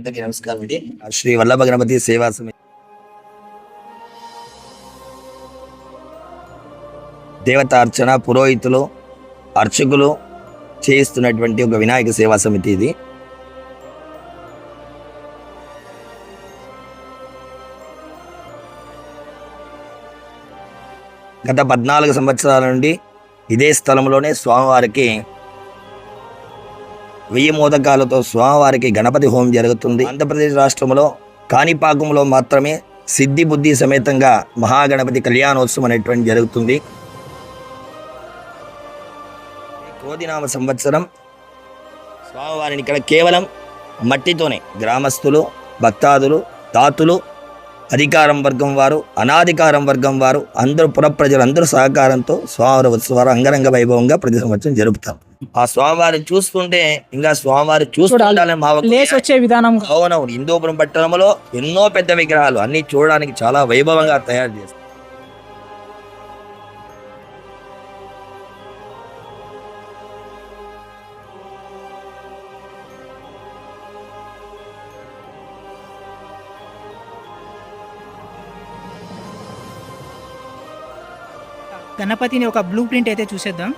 అందరికీ నమస్కారం అండి. శ్రీ వల్లభ గణపతి సేవా సమితి. దేవతార్చన పురోహితులు అర్చకులు చేయిస్తున్నటువంటి ఒక వినాయక సేవా సమితి ఇది. గత పద్నాలుగు సంవత్సరాల నుండి ఇదే స్థలంలోనే స్వామివారికి వెయ్యి మోదకాలతో స్వామివారికి గణపతి హోమం జరుగుతుంది. ఆంధ్రప్రదేశ్ రాష్ట్రంలో కాణిపాకంలో మాత్రమే సిద్ధి బుద్ధి సమేతంగా మహాగణపతి కళ్యాణోత్సవం అనేటువంటి జరుగుతుంది. క్రోధినామ సంవత్సరం స్వామివారిని ఇక్కడ కేవలం మట్టితోనే గ్రామస్తులు భక్తాదులు దాతులు అధికారం వర్గం వారు అనాధికారం వర్గం వారు అందరూ పురప్రజలు అందరూ సహకారంతో స్వామివారి ఉత్సవాలు అంగరంగ వైభవంగా ప్రతి సంవత్సరం జరుపుతాం ఆ స్వామివారిని చూస్తుంటే ఇంకా స్వామివారి చూడాలని మా వచ్చే విధానం. అవునవును హిందూపురం పట్టణంలో ఎన్నో పెద్ద విగ్రహాలు అన్ని చూడడానికి చాలా వైభవంగా తయారు చేస్తారు. గణపతిని ఒక బ్లూ ప్రింట్ అయితే చూసేద్దాం.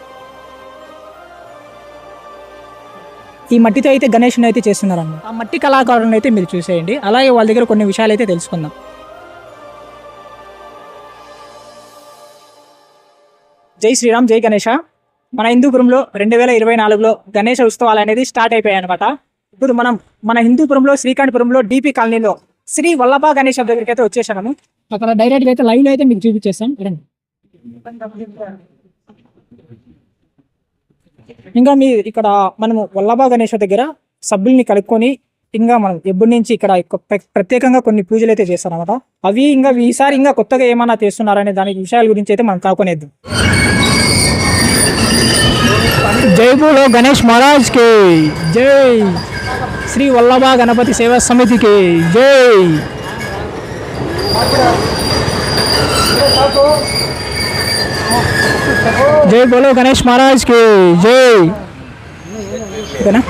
ఈ మట్టితో అయితే గణేష్ని అయితే చేస్తున్నారన్న ఆ మట్టి కళాకారులను అయితే మీరు చూసేయండి. అలాగే వాళ్ళ దగ్గర కొన్ని విషయాలు అయితే తెలుసుకుందాం. జై శ్రీరామ్ జై గణేష. మన హిందూపురంలో రెండు వేల ఇరవై నాలుగులో గణేష ఉత్సవాలు అనేది స్టార్ట్ అయిపోయాయి అనమాట ఇప్పుడు మనం మన హిందూపురంలో శ్రీకాంతపురంలో డిపి కాలనీలో శ్రీ వల్లభ గణేష్ దగ్గరికి అయితే వచ్చేసాము. అక్కడ డైరెక్ట్గా అయితే లైవ్ అయితే మీకు చూపించేస్తాం. రండి. ఇంకా మీ ఇక్కడ మనము వల్లభా గణేష్ దగ్గర సభ్యుల్ని కలుపుకొని ఇంకా మనం ఎప్పటి నుంచి ఇక్కడ ప్ర- ప్రత్యేకంగా కొన్ని పూజలు అయితే చేస్తారన్నమాట. అవి ఇంకా ఈసారి ఇంకా కొత్తగా ఏమైనా చేస్తున్నారనే దాని విషయాల గురించి అయితే మనం కాకొనేద్దాం జైపూర్లో గణేష్ మహారాజ్కి జై. శ్రీ వల్లభా గణపతి సేవా సమితికి జై. జై బోలో గణేష్ మహారాజ్కి జై ఓకేనా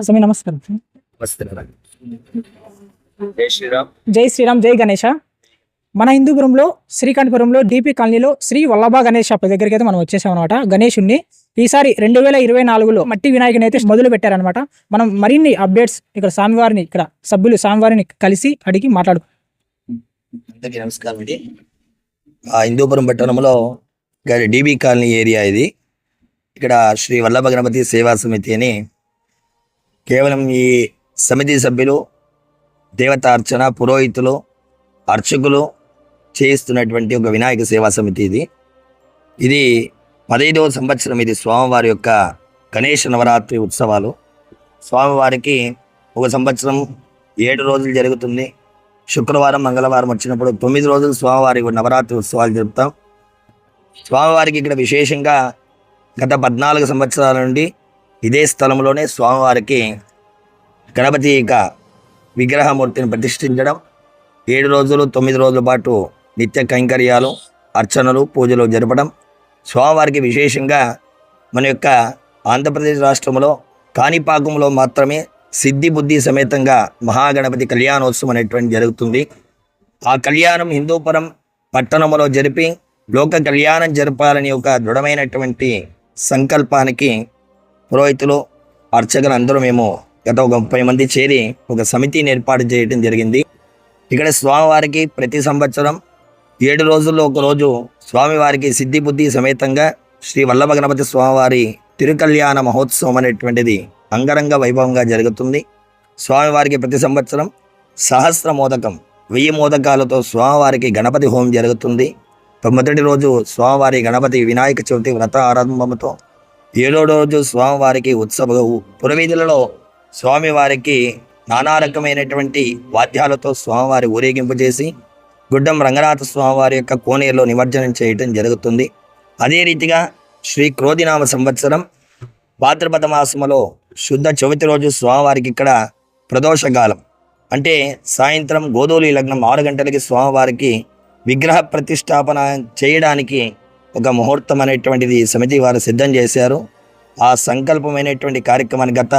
స్వామి నమస్కారం జై శ్రీరామ్ జై గణేష మన హిందూపురంలో శ్రీకాంతపురంలో డిపి కాలనీలో శ్రీ వల్లభ గణేష్ షాప్ దగ్గరికి అయితే మనం వచ్చేసాం అనమాట గణేషుణ్ణి ఈసారి రెండు వేల ఇరవై నాలుగులో మట్టి వినాయకుని అయితే మొదలు పెట్టారనమాట మనం మరిన్ని అప్డేట్స్ ఇక్కడ స్వామివారిని ఇక్కడ సభ్యులు స్వామివారిని కలిసి అడిగి మాట్లాడు అందరికీ నమస్కారం అండి. హిందూపురం పట్టణంలో డిబి కాలనీ ఏరియా ఇది. ఇక్కడ శ్రీ వల్లభ గణపతి సేవా సమితి అని కేవలం ఈ సమితి సభ్యులు దేవతార్చన పురోహితులు అర్చకులు చేయిస్తున్నటువంటి ఒక వినాయక సేవా సమితి ఇది. ఇది పదైదవ సంవత్సరం ఇది స్వామివారి యొక్క గణేష నవరాత్రి ఉత్సవాలు. స్వామివారికి ఒక సంవత్సరం ఏడు రోజులు జరుగుతుంది. శుక్రవారం మంగళవారం వచ్చినప్పుడు తొమ్మిది రోజులు స్వామివారి నవరాత్రి ఉత్సవాలు జరుపుతాం. స్వామివారికి ఇక్కడ విశేషంగా గత పద్నాలుగు సంవత్సరాల నుండి ఇదే స్థలంలోనే స్వామివారికి గణపతి యొక్క విగ్రహమూర్తిని ప్రతిష్ఠించడం ఏడు రోజులు తొమ్మిది రోజుల పాటు నిత్య కైంకర్యాలు అర్చనలు పూజలు జరపడం. స్వామివారికి విశేషంగా మన యొక్క ఆంధ్రప్రదేశ్ రాష్ట్రంలో కాణిపాకంలో మాత్రమే సిద్ధి బుద్ధి సమేతంగా మహాగణపతి కళ్యాణోత్సవం అనేటువంటి జరుగుతుంది. ఆ కళ్యాణం హిందూపురం పట్టణంలో జరిపి లోక కళ్యాణం జరపాలని ఒక దృఢమైనటువంటి సంకల్పానికి పురోహితులు అర్చకులు అందరూ మేము గత ఒక ముప్పై మంది చేరి ఒక సమితిని ఏర్పాటు చేయడం జరిగింది. ఇక్కడ స్వామివారికి ప్రతి సంవత్సరం ఏడు రోజుల్లో ఒక రోజు స్వామివారికి సిద్ధి బుద్ధి సమేతంగా శ్రీ వల్లభ గణపతి స్వామివారి తిరుకల్యాణ మహోత్సవం అనేటువంటిది అంగరంగ వైభవంగా జరుగుతుంది. స్వామివారికి ప్రతి సంవత్సరం సహస్ర మోదకం వెయ్యి మోదకాలతో స్వామివారికి గణపతి హోమం జరుగుతుంది. మొదటి రోజు స్వామివారి గణపతి వినాయక చవితి వ్రత ఆరంభంతో ఏడో రోజు స్వామివారికి ఉత్సవ పురవీధులలో స్వామివారికి నానా రకమైనటువంటి వాద్యాలతో స్వామివారి ఊరేగింపు చేసి గుడ్డం రంగనాథ స్వామివారి యొక్క కోనేరులో నిమజ్జనం చేయటం జరుగుతుంది. అదే రీతిగా శ్రీ క్రోధినామ సంవత్సరం భాద్రపద మాసములో శుద్ధ చవితి రోజు స్వామివారికి ఇక్కడ ప్రదోషకాలం అంటే సాయంత్రం గోధూలి లగ్నం ఆరు గంటలకి స్వామివారికి విగ్రహ ప్రతిష్టాపన చేయడానికి ఒక ముహూర్తం అనేటువంటిది సమితి వారు సిద్ధం చేశారు. ఆ సంకల్పమైనటువంటి కార్యక్రమాన్ని గత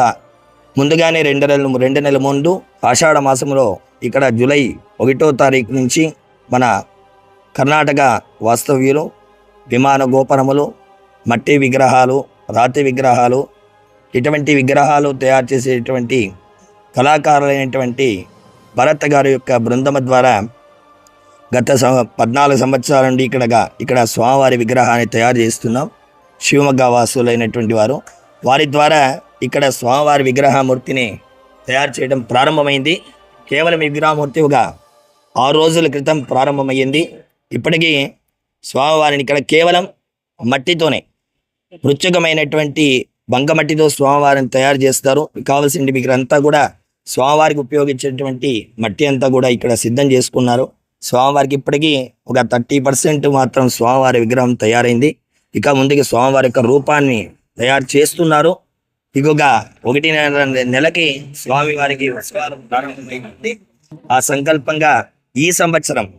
ముందుగానే రెండు నెలలు రెండు నెలల ముందు ఆషాఢ మాసంలో ఇక్కడ జూలై ఒకటో తారీఖు నుంచి మన కర్ణాటక వాస్తవ్యులు విమాన గోపురములు మట్టి విగ్రహాలు రాతి విగ్రహాలు ఇటువంటి విగ్రహాలు తయారు చేసేటువంటి కళాకారులైనటువంటి భరత్ గారి యొక్క బృందం ద్వారా గత సం పద్నాలుగు సంవత్సరాల నుండి ఇక్కడగా ఇక్కడ స్వామివారి విగ్రహాన్ని తయారు చేస్తున్నాం. శివమొగ్గ వాసులైనటువంటి వారు. వారి ద్వారా ఇక్కడ స్వామివారి విగ్రహమూర్తిని తయారు చేయడం ప్రారంభమైంది. కేవలం విగ్రహమూర్తి ఒక ఆరు రోజుల క్రితం ప్రారంభమైంది ఇప్పటికీ స్వామివారిని ఇక్కడ కేవలం మట్టితోనే ప్రత్యేకమైనటువంటి బంకమట్టితో స్వామివారిని తయారు చేస్తారు. కావలసింది మీకు అంతా కూడా స్వామివారికి ఉపయోగించేటువంటి మట్టి అంతా కూడా ఇక్కడ సిద్ధం చేసుకున్నారు. స్వామివారికి ఇప్పటికీ ఒక థర్టీ పర్సెంట్ మాత్రం స్వామివారి విగ్రహం తయారైంది. ఇక ముందుకి స్వామివారి యొక్క రూపాన్ని తయారు చేస్తున్నారు. ఇంకొక ఒకటి నెల- నెలకి స్వామివారికి ఆ సంకల్పంగా ఈ సంవత్సరం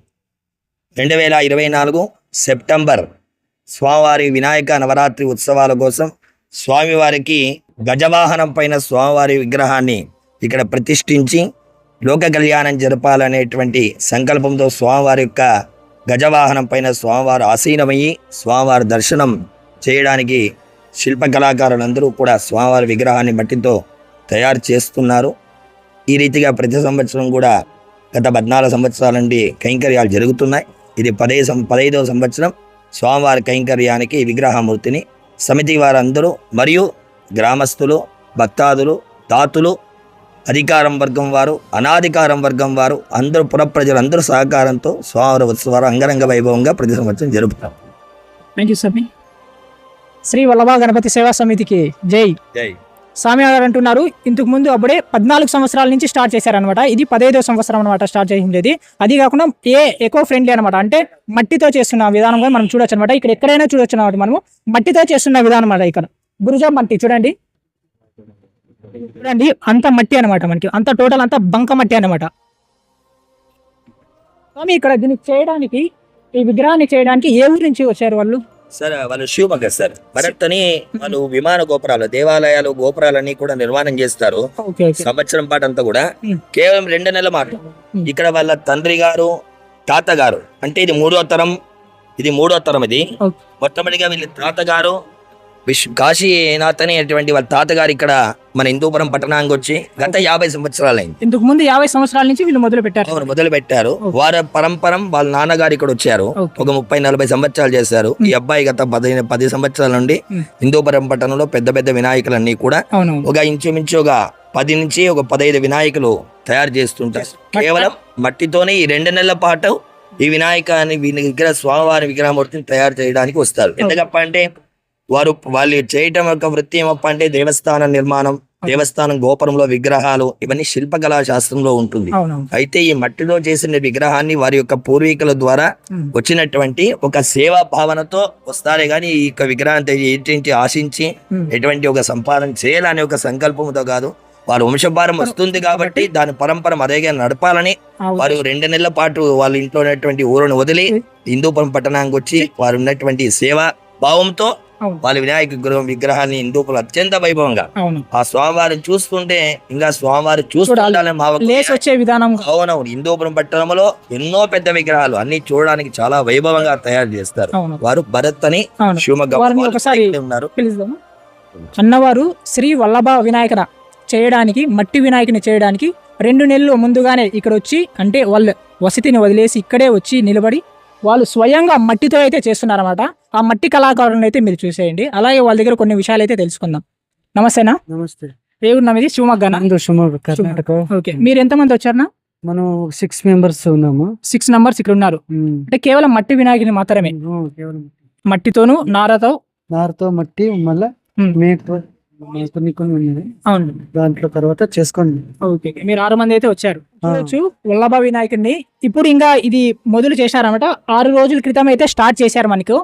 రెండు వేల ఇరవై నాలుగు సెప్టెంబర్ స్వామివారి వినాయక నవరాత్రి ఉత్సవాల కోసం స్వామివారికి గజవాహనం పైన స్వామివారి విగ్రహాన్ని ఇక్కడ ప్రతిష్ఠించి లోక కళ్యాణం జరపాలనేటువంటి సంకల్పంతో స్వామివారి యొక్క గజవాహనం పైన స్వామివారు ఆసీనమయ్యి స్వామివారి దర్శనం చేయడానికి శిల్పకళాకారులందరూ కూడా స్వామివారి విగ్రహాన్ని మట్టితో తయారు చేస్తున్నారు. ఈ రీతిగా ప్రతి సంవత్సరం కూడా గత పద్నాలుగు సంవత్సరాల నుండి కైంకర్యాలు జరుగుతున్నాయి. ఇది పదే సం పదహైదవ సంవత్సరం. స్వామివారి కైంకర్యానికి విగ్రహమూర్తిని సమితి వారందరూ మరియు గ్రామస్తులు భక్తాదులు దాతులు అధికారం వర్గం వారు అనాధికారం వర్గం వారు అందరూ పుర ప్రజలందరూ సహకారంతో స్వామివారి ఉత్సవాలు అంగరంగ వైభవంగా ప్రతి సంవత్సరం జరుపుతాం. థ్యాంక్ యూ స్వామి శ్రీ వల్లభా గణపతి సేవా సమితికి జై. జై. స్వామి గారు అంటున్నారు ఇంతకు ముందు అప్పుడే పద్నాలుగు సంవత్సరాల నుంచి స్టార్ట్ చేశారనమాట ఇది పదహైదో సంవత్సరం అనమాట స్టార్ట్ చేసింది. అది కాకుండా ఏ ఎకో ఫ్రెండ్లీ అనమాట అంటే మట్టితో చేస్తున్న విధానం కూడా మనం చూడొచ్చు అనమాట ఇక్కడ ఎక్కడైనా చూడొచ్చు అనమాట మనము. మట్టితో చేస్తున్న విధానం అనమాట ఇక్కడ. గురుజా మట్టి చూడండి. చూడండి అంత మట్టి అనమాట మనకి. అంత టోటల్ అంతా బంక మట్టి అనమాట స్వామి ఇక్కడ దీన్ని చేయడానికి ఈ విగ్రహాన్ని చేయడానికి ఏ ఊరి నుంచి వచ్చారు వాళ్ళు? సార్ వాళ్ళు శివమొగ్గ సార్. భరత్ అని వాళ్ళు విమాన గోపురాలు దేవాలయాలు గోపురాలన్నీ కూడా నిర్మాణం చేస్తారు. సంవత్సరం పాటు అంతా కూడా. కేవలం రెండు నెలల మాట. ఇక్కడ వాళ్ళ తండ్రి గారు తాతగారు అంటే ఇది మూడో తరం ఇది మూడో తరం ఇది. మొట్టమొదటిగా వీళ్ళ తాతగారు విశ్వ కాశీనాథ్ అనేటువంటి వాళ్ళ తాతగారు ఇక్కడ మన హిందూపురం పట్టణానికి వచ్చి గత యాభై సంవత్సరాలైంది. ఇంతకు ముందు యాభై సంవత్సరాల నుంచి వీళ్ళు మొదలు పెట్టారు. అవును మొదలు పెట్టారు. వారి పరంపరం వాళ్ళ నాన్నగారు ఇక్కడ వచ్చారు. ఒక ముప్పై నలభై సంవత్సరాలు చేశారు. ఈ అబ్బాయి గత పది పది సంవత్సరాల నుండి. హిందూపురం పట్టణంలో పెద్ద పెద్ద వినాయకులన్నీ కూడా ఒక ఇంచుమించు ఒక పది నుంచి ఒక పదహైదు వినాయకులు తయారు చేస్తుంటారు. కేవలం మట్టితోనే ఈ రెండు నెలల పాటు ఈ వినాయకాన్ని వీని విగ్రహ స్వామివారి విగ్రహమూర్తిని తయారు చేయడానికి వస్తారు. ఎందుకప్ప అంటే వారు వాళ్ళు చేయటం యొక్క వృత్తి ఏమప్ప అంటే దేవస్థాన నిర్మాణం దేవస్థానం గోపురంలో విగ్రహాలు ఇవన్నీ శిల్పకళా శాస్త్రంలో ఉంటుంది అయితే ఈ మట్టితో చేసిన విగ్రహాన్ని వారి యొక్క పూర్వీకుల ద్వారా. వచ్చినటువంటి ఒక సేవా భావనతో వస్తారే కానీ ఈ యొక్క విగ్రహాన్ని ఏంటి ఆశించి. ఎటువంటి ఒక సంపాదన చేయాలనే ఒక సంకల్పంతో కాదు. వారు వంశభారం వస్తుంది కాబట్టి దాని పరంపర అదేగా నడపాలని వారు రెండు నెలల పాటు వాళ్ళ ఇంట్లో ఉన్నటువంటి ఊరును వదిలి హిందూపురం పట్టణానికి వచ్చి వారు ఉన్నటువంటి సేవా భావంతో వాళ్ళ వినాయక గృహం విగ్రహాన్ని హిందూపురం అత్యంత వైభవంగా. ఆ స్వామివారిని చూస్తుంటే ఇంకా స్వామివారి చూస్తుండాలని మా వచ్చే విధానం. అవునవును హిందూపురం పట్టణంలో ఎన్నో పెద్ద విగ్రహాలు అన్ని చూడడానికి చాలా వైభవంగా తయారు చేస్తారు. వారు భరత్ అని శివమొగ్గ ఉన్నారు. అన్నవారు శ్రీ వల్లభ వినాయకన చేయడానికి మట్టి వినాయకుని చేయడానికి రెండు నెలలు ముందుగానే ఇక్కడ వచ్చి అంటే వాళ్ళు వసతిని వదిలేసి ఇక్కడే వచ్చి నిలబడి వాళ్ళు స్వయంగా మట్టితో అయితే చేస్తున్నారన్నమాట. ఆ మట్టి కళాకారులను అయితే మీరు చూసేయండి. అలాగే వాళ్ళ దగ్గర కొన్ని విషయాలు అయితే తెలుసుకుందాం. నమస్తేనా? నమస్తే. ఏ ఊరు నమ్మది శివమొగ్గనా? కర్ణాటక. ఓకే. మీరు ఎంతమంది వచ్చారనా? మనం సిక్స్ మెంబర్స్ ఉన్నాము. సిక్స్ నంబర్స్ ఇక్కడ ఉన్నారు. అంటే కేవలం మట్టి వినాయకుని మాత్రమే. మట్టితోను నారతో? నారుతో మట్టి మళ్ళా కొన్ని కొన్ని ఉన్నాయి అవును. దాంట్లో తర్వాత చేసుకోండి. ఓకే మీరు ఆరు మంది అయితే వచ్చారు. చూడొచ్చు వల్లభ వినాయకుడిని ఇప్పుడు ఇంకా ఇది మొదలు చేశారన్నమాట. ఆరు రోజుల క్రితం అయితే స్టార్ట్ చేశారు మనకు.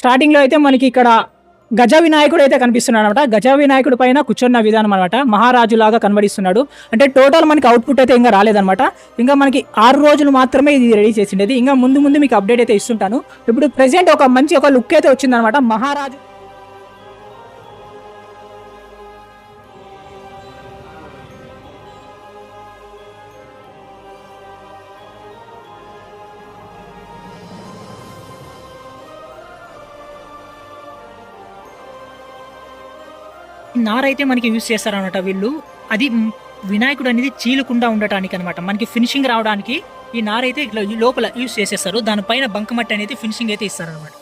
స్టార్టింగ్లో అయితే మనకి ఇక్కడ గజ వినాయకుడు అయితే కనిపిస్తున్నాడు అనమాట గజ వినాయకుడి పైన కూర్చున్న విధానం అనమాట మహారాజు లాగా కనబడిస్తున్నాడు. అంటే టోటల్ మనకి అవుట్పుట్ అయితే ఇంకా రాలేదన్నమాట. ఇంకా మనకి ఆరు రోజులు మాత్రమే ఇది రెడీ చేసిండేది. ఇంకా ముందు ముందు మీకు అప్డేట్ అయితే ఇస్తుంటాను. ఇప్పుడు ప్రెసెంట్ ఒక మంచి ఒక లుక్ అయితే వచ్చిందనమాట మహారాజు నారైతే మనకి యూస్ చేస్తారనమాట వీళ్ళు. అది వినాయకుడు అనేది చీలకుండా ఉండటానికి అనమాట మనకి ఫినిషింగ్ రావడానికి ఈ నారైతే ఇట్లా ఈ లోపల యూస్ చేసేస్తారు. దానిపైన బంకమట్టి అనేది ఫినిషింగ్ అయితే ఇస్తారనమాట